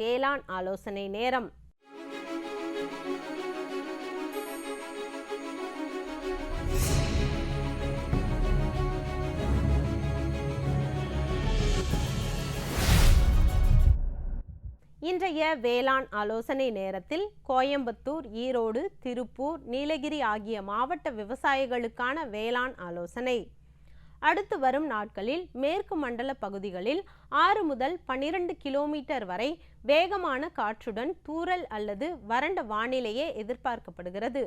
வேளாண் ஆலோசனை நேரம். இன்றைய வேளாண் ஆலோசனை நேரத்தில் கோயம்புத்தூர் ஈரோடு திருப்பூர் நீலகிரி ஆகிய மாவட்ட விவசாயிகளுக்கான வேளாண் ஆலோசனை. அடுத்து வரும் நாட்களில் மேற்கு மண்டல பகுதிகளில் ஆறு முதல் பன்னிரண்டு கிலோமீட்டர் வரை வேகமான காற்றுடன் தூறல் அல்லது வறண்ட வானிலையே எதிர்பார்க்கப்படுகிறது.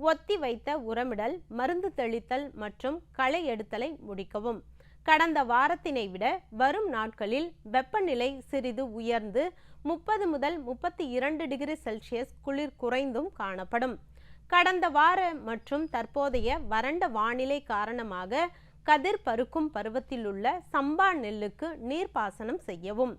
ஒத்தி வைத்த உரமிடல் மருந்து தெளித்தல் மற்றும் களை எடுத்தலை முடிக்கவும். கடந்த வாரத்தினை விட வரும் நாட்களில் வெப்பநிலை சிறிது உயர்ந்து முப்பது முதல் முப்பத்தி இரண்டு டிகிரி செல்சியஸ் குளிர் குறைந்தும் காணப்படும். கடந்த வார மற்றும் தற்போதைய வறண்ட வானிலை காரணமாக கதிர் பருக்கும் பருவத்திலுள்ள சம்பா நெல்லுக்கு நீர்ப்பாசனம் செய்யவும்.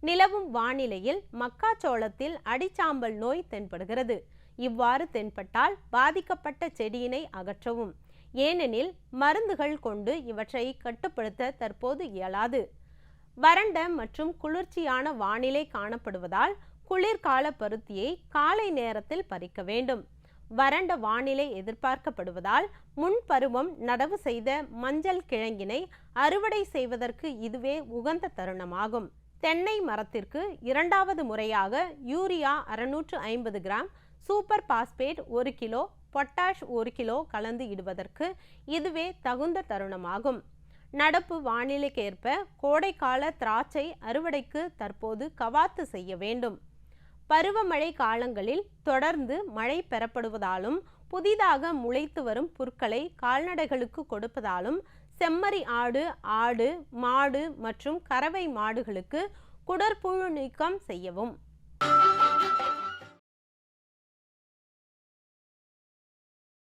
நிலவும் வானிலையில் மக்காச்சோளத்தில் அடிச்சாம்பல் நோய் தென்படுகிறது. இவ்வாறு தென்பட்டால் பாதிக்கப்பட்ட செடியினை அகற்றவும். ஏனெனில் மருந்துகள் கொண்டு இவற்றை கட்டுப்படுத்த தற்போது இயலாது. வறண்ட மற்றும் குளிர்ச்சியான வானிலை காணப்படுவதால் குளிர்கால பருத்தியை காலை நேரத்தில் பறிக்க வேண்டும். வறண்ட வானிலை எதிர்பார்க்கப்படுவதால் முன்பருவம் நடவு செய்த மஞ்சள் கிழங்கினை அறுவடை செய்வதற்கு இதுவே உகந்த தருணமாகும். தென்னை மரத்திற்கு இரண்டாவது முறையாக யூரியா அறுநூற்று ஐம்பது கிராம் சூப்பர் பாஸ்பேட் ஒரு கிலோ பொட்டாஷ் ஒரு கிலோ கலந்து இடுவதற்கு இதுவே தகுந்த தருணமாகும். நடப்பு வானிலைக்கேற்ப கோடைக்கால திராட்சை அறுவடைக்கு தற்போது கவாத்து செய்ய வேண்டும். பருவமழை காலங்களில் தொடர்ந்து மழை பெறப்படுவதாலும் புதிதாக முளைத்து வரும் புற்களை கால்நடைகளுக்கு கொடுப்பதாலும் செம்மறி ஆடு ஆடு மாடு மற்றும் கறவை மாடுகளுக்கு குடற்புழு நீக்கம் செய்யவும்.